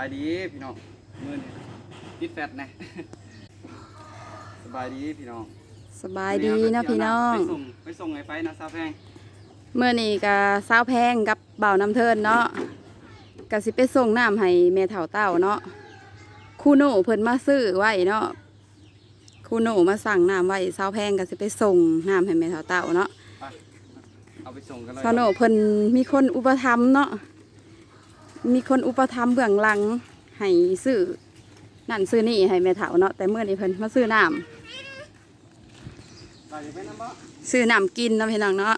ายดีพี่น้องมือนี่ติดแฟตแน่สบายดีพี่น้องสบายดีเนาะพี่น้องไปส่งไปส่งไอ้ไฟนะซาแพงเมื่อนี้ก็สาวแพงกับเบ่าวน้ำเทินเนาะก็สิไปส่งน้ำให้แม่เฒ่าเต้าเนาะครูโน่เพิ่นมาซื้อไว้เนาะครูโน่มาสั่งน้ำไว้สาวแพงก็สิไปส่งน้ำให้แม่เฒ่าเต้าเนาะไปเอาไปส่งกันเลยสาวโน่เพิ่นมีคนอุปถัมภ์เนาะ มีคนอุปถัมภ์เบื้องหลังให้ซื้อนั่นซื้อนี่ให้แม่เฒ่าเนาะแต่เมื่อนี้เพิ่นมาซื้อน้ำไปไปน้ำบ่ซื้อน้ำกินเนาะพี่น้องเนาะ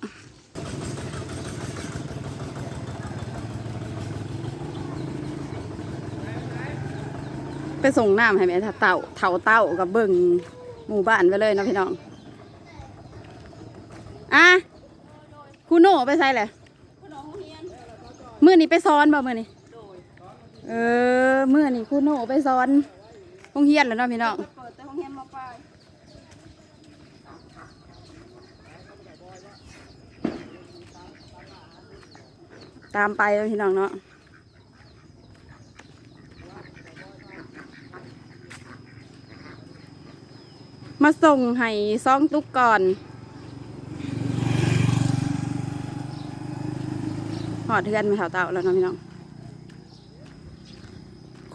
ไปส่งน้ำให้แม่เต่าเถาเต้ากับเบิ่งหมู่บ้านไปเลยเนาะพี่น้องอะครูโน่ไปใส่เลยมื่อนี้ไปซ้อนบ่มื่อนี้ เออเมื่อนี้ครูโนไปซ้อนห้องเฮียนแล้วเนาะพี่น้องเปิดแต่ห้องเฮียนมาไปตามไปเลยพี่น้องเนาะมาส่งให้ซองตุกก่อนหอดเทือนม่เท่าเต่าแล้วเนาะพี่น้อง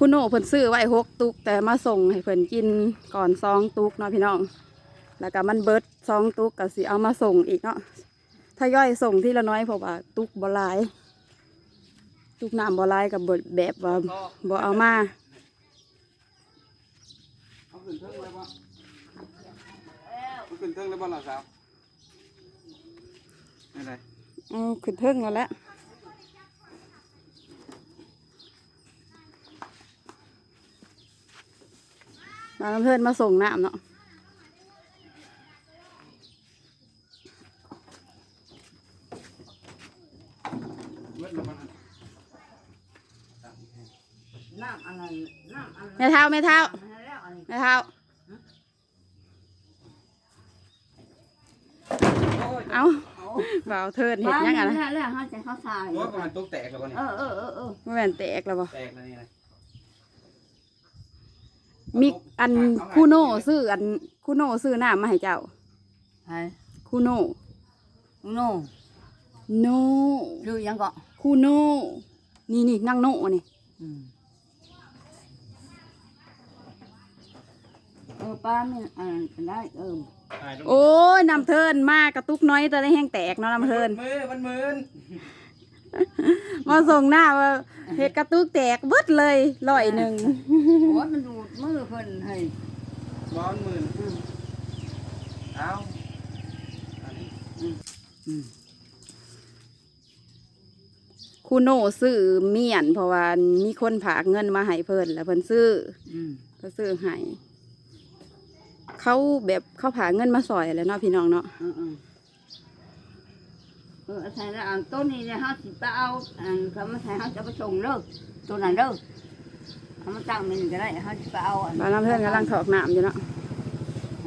คุณโน่เพิ่นซื้อไว้หกตุก แต่มาส่งให้เพิ่นกินก่อนซองตุกเนาะพี่น้อง แล้วก็มันเบิดซองตุกก็สิเอามาส่งอีกเนาะถ้าย่อยส่งที่ละน้อยเพราะว่าตุกบ่หลาย ตุกน้ำบ่หลายกับบแบบว่าบ่เอามาเอาขึ้นเทิงเลยบ่เอาขึ้นเทิงเลยบ่ล่ะสาวไม่ไรเอาขึ้นเทิงแล้วแหละ มาเพื่อนมาส่งน้ำเนาะเบิดแล้วมันน้ำอะไรน้ำอะไรแม่เท้าแม่เท้าแล้วอะไรแม่เท้าโอ้ยเอาบ่าวเทินเห็ดยังไงนะแล้วแล้วเขาจะเขาทรายโอ้ยประมาณตุ๊กแตกแล้วบ่เนี่ยเออเออเออเออไม่แม่นแตกแล้วบ่แตกแล้วนี่นะ มีอันคูโน่ซื้ออันคูโน่ซื้อน้ำมาให้เจ้าใช่คูโน่โน่โน่ดูยังก็คูโน่นี่นี่นั่งโน่นี่เออป้าไม่อ่านกันได้เออตายแล้วโอ้ยน้ำเทินมากกระตุกน้อยแต่ได้แห้งแตกเนาะน้ำเทิน มือมันมืน มาส่งหน้าว่าเห็ดกระตุกแตกเบิดเลยร้อยหนึ่งโอ้ยมันดูดมือเพิ่นให้ร้อนมืนเอาอันนี้คูโน่ซื้อเมียน เพราะว่ามีคนผากเงินมาให้เพิ่นแล้วเพิ่นซื้อเพิ่นซื้อให้เขาแบบเขาผากเงินมาสอยแล้วเนาะพี่น้องเนาะ เออเออเออใช่แล้วอันต้นนี้เนี่ยเขาสิไปเอาอันเขามาใส่เขาจะไปส่งเด้อตัวนั้นเด้อเขามาตั้งมันก็ได้เขาจะไปเอาอันบ้านน้ำเพื่อนกำลังถอกน้ำอยู่เนาะ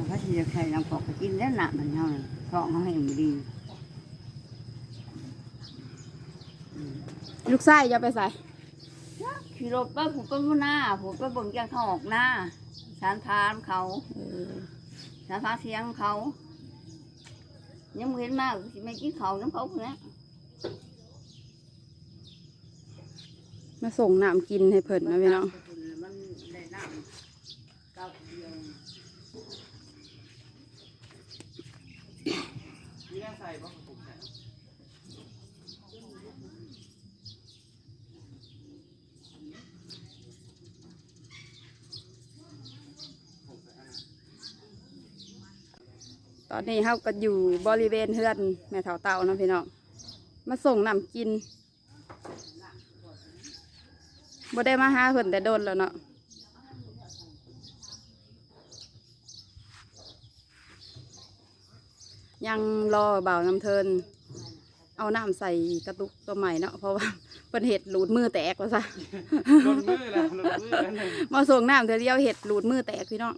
เขาสิจะใส่น้ำปอกไปกินแล้วหนักมันเท่านั้นท้องเขาให้มันดีลูกไส้จะไปใส่ขี่รถไปผูกไปบนหน้าผูกไปเบิ่งจังเขาออกหน้าสารทานเขาเออสารทานเสียงเขา ยังเห็นมากสิไม่กินเขาน้ำเขาพวกนี้มาส่งน้ำกินให้เพิ่นนะพี่น้อง มันได้น้ำเก้าเดียว มีแรงใส่บ่ผมใส่ ต อนนี้เฮาก็อยู่บริเวณเฮือนแม่เฒ่าเต่าเนาะพี่น้องมาส่งน้ำกินบ่ได้มาหาเพิ่นแต่โดนแล้วเนาะยังรอเบาวน้ำเทิน เอาน้ำใส่กระตุกตัวใหม่เนาะเพราะว่าเพิ่นเห็ดหลุดมือแตกว่าซะหล่นมือแล้วหล่นมือแล้วหนึ่งมาส่งน้ำเธอเดียวเห็ดหลุดมือแตกพี่น้อง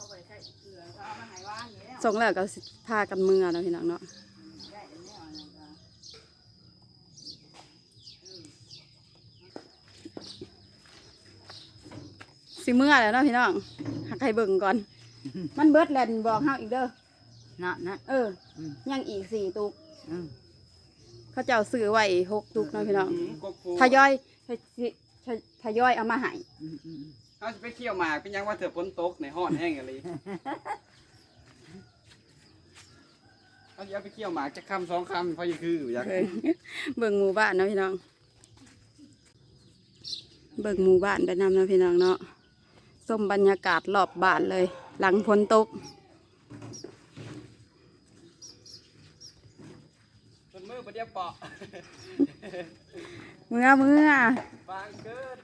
เขสงแล้วก็สิพากันเมือเนาะพี่น้องเนาะซีเสิเมื่อแล้วเนาะพี่น้องหักไข่เบิ่งก่อน มันเบิดแลนบอกเฮาอีกเด้อนะนะ เอออยังอีกสี่ตุกอืเขาเจ้าซื้อไว้หกตุกเนาะพี่น้อง ทยอยทยอยเอามาให้อื เขาจะไปเที่ยวหมากเป็นยังว่าเถอะฝนตกในห้อนแห้งอะไรเขาจะเอาไปเที่ยวหมากจะคำสองคำพอจะคืออยากเบิ่งเบิ่งหมู่บ้านเนาะพี่น้อง เบิ่งหมู่บ้านไปนำเนาะพี่น้องเนาะส้มบรรยากาศรอบบ้านเลย หลังฝนตกจนมือประเดี๋ยวเปาะเมื่อเมื่อฟางเกิน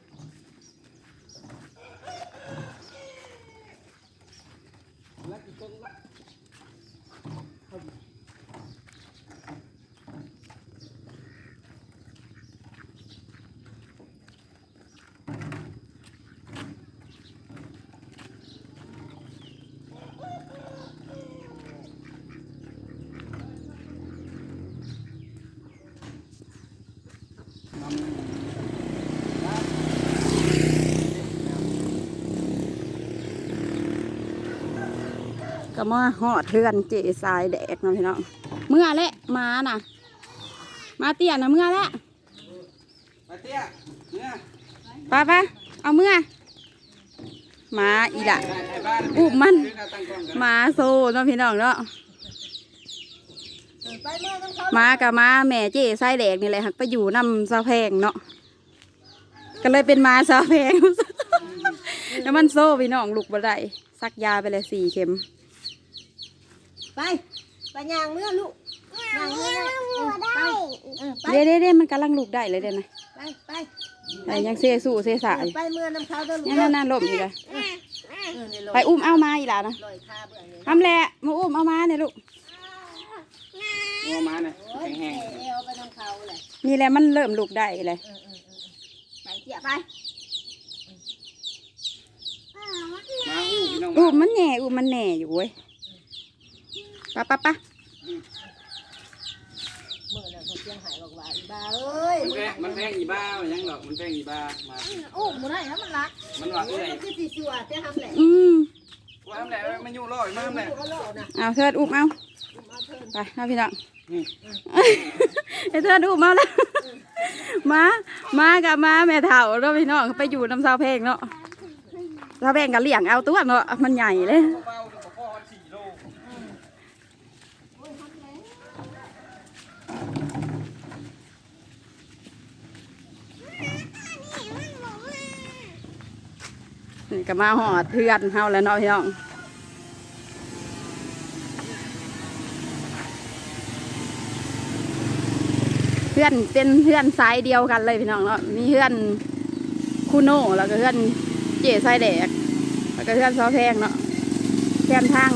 แล้วกี่คนละ ก็มาหอดเทือนเจทรายแดกเนาะพี่น้องเมื่อและมาน่ะ มาเตี้ยนะเมื่อและมาเตี้ยเนี่ยไป้าป้าเอาเมื่อมาอีละไอ้บ้านอุ้มมันซื้อข้าวตั้งกล้องกันมาโซเนาะพี่น้องเนาะไปเมื่อต้องเขามากับมาแม่เจ๊ไส้แดกนี่แหละหักไปอยู่นำซาแพงเนาะก็เลยเป็นมาซาแพงแล้วมันโซ่พี่น้องลูกบ่ได้ซักยาไปเลยสี่เข็ม ไป ไปย่างเมื่อลูกย่างเมื่อเออไปเออไปเด้เด้เด้มันกำลังลูกได้เลยเด้นะไปไปไปยังเซสู้เซสายไปเมื่อน้ำเขาเด้อลูกนั่นนั่นล่มอีกเลยเออนี่ลอยไปอุ้มเอามาอีหล่ะนะลอยคาเบื่อนี่ทำแหละมาอุ้มเอามาเนี่ยลูกงัวมาเนี่ยโอ้ยแห้งเอวไปน้ำเขาเลยนี่แหละมันเริ่มลูกได้เลยเออเออเออไปเกี่ยไปๆมาอู้พี่น้องอุ้มมันแหน่อุ้มมันแหน่อยู่เว้ย ปะปะปะเมื่อนั้นเขาเสียงหายบอกว่าอีบ้าเอ้ยมันแพงมันแพงอีบ้ามันยังหรอกมันแพงอีบ้ามาโอ้หมูได้นะมันรักมันหวังโอ้อะยไรมันคือสีสัวจะทำแหละอืมว่าทำแหละมันอยู่รอดมาทำแหละก็โลดนะเอาเทิดอุ้มเอาเอาเถินไปเอาพี่น้องนี่ไอ้เทิดอุ้มเอาแล้วมามากับมาแม่เฒ่าเนาะพี่น้องไปอยู่น้ำซาวเพลงเนาะซาวเพลงกับเลี้ยงเอาตัวเนาะมันใหญ่เลย เบาๆกับพ่อสี่โล นี่ ก็มาหอดเทือนเฮาแล้วเนาะพี่น้องเพื่อนเป็นเพื่อนสายเดียวกันเลยพี่น้องเนาะมีเพื่อนคูโน่แล้วก็เพื่อนเจสายแดกแล้วก็เพื่อนซอแพงเนาะเพื่อนทาง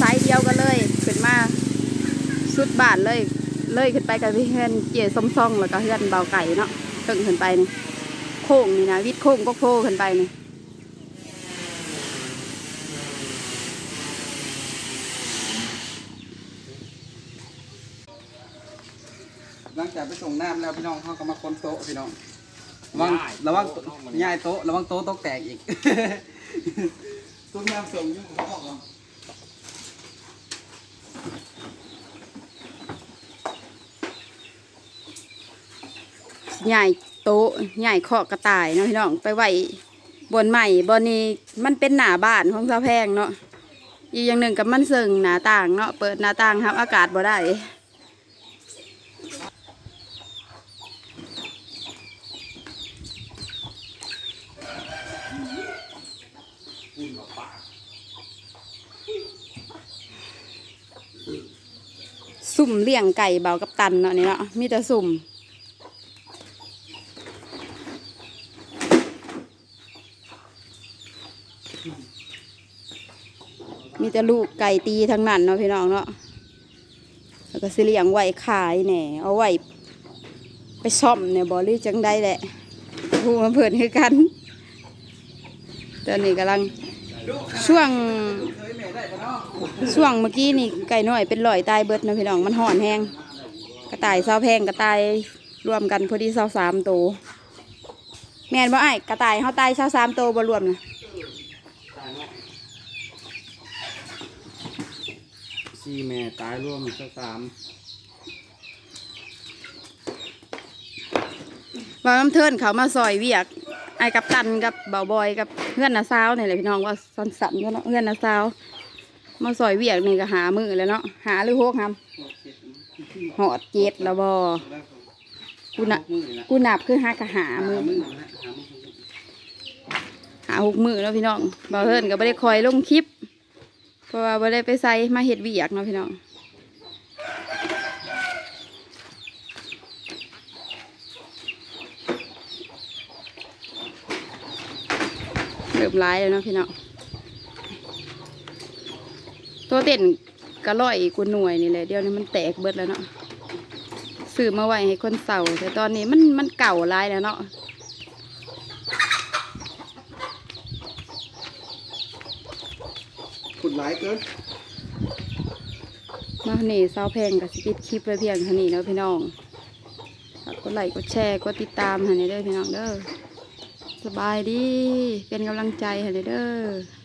สายเดียวกันเลยขึ้นมาสุดบาทเลยเลยขึ้นไปกับเพื่อนเจส้มซ่องแล้วก็เพื่อนเบาไก่เนาะตึงขึ้นไปนี่โค้งนี่นะวิดโค้งก็โค้งขึ้นไปนี่ หลัง จากไปส่งน้ำแล้วพี่น้องเขาก็มาค้นโต๊ะพี่น้องระวังระวังย้ายโต๊ะระวังโต๊ะตกแตกอีกต้นน้ำส่งอยุ่งของเขาใหญ่โต๊ะใหญ่เคาะกระต่ายเนาะพี่น้องไปไหวบนใหม่บนนี้มันเป็นหน้าบ้านของสาวแพงเนาะอีกอย่างหนึ่งกับมันเสิงหน้าต่างเนาะเปิดหน้าต่างครับ อากาศบ่ได้สุ่ มเลี้ยงไก่เบากับตันเนาะนี่เนาะมีแต่สุ่มมีแต่ลูกไก่ตีทั้งนั้นเนาะพี่น้องเนาะแล้วก็สิเลี้ยงไว้ขายแหน่เอาไว้ไปซ่อมเนี่ยบอลี่จังได้แหละผู้มาเพิ่นคือกัน ตอนนี้กำลังช่วง ช่วงเมื่อกี้นี่ไก่น้อยเป็นลอยตายเบิดนะพี่น้องมันห่อนแห้งกระต่ายเศร้าแพงกระต่ายรวมกันพอดีเศร้าสามตัวแม่นบ่ไอ้กระต่ายเขาตายเศร้าสามตัวบ่รวมนะสี่แม่ตายรวมเศร้าสามบางน้ำเทินเขามาซอยเวียกไอ้กับตันกับเบาบอยกับเพื่อนนาซาวนี่แหละพี่น้องว่าสันสันก็เนาะเพื่อนนาซาว มาซอยเวียกนี่ก็หามือแล้วเนาะหาหรือโฮกครับหอดเจ็ดแล้วบอกูน่ะมือนี่นะกูนับคือหากะหามือมือนะฮะหามือหาหกมือแล้วพี่น้องเบาเทินก็ไม่ได้คอยลงคลิป เพราะว่าไม่ได้ไปใส่มาเห็ดเวียกเนาะพี่น้องเริ่มร้ายแล้วเนาะพี่น้อง ตัวเต้นกระล่อยกูหน่วยนี่แหละเดี๋ยวนี้มันแตกเบิดแล้วเนาะซื้อมาไว้ให้คนเสาแต่ตอนนี้มันมันเก่าร้ายแล้วเนาะขุดหลายเกินมาหนีเสาแพงกับสปิดคลิปไว้เพียงเท่านี้เนาะพี่น้องฝากกดไลค์กดแชร์กดติดตามให้ในเด้อพี่น้องเด้อสบายดีเป็นกำลังใจให้ในเด้อ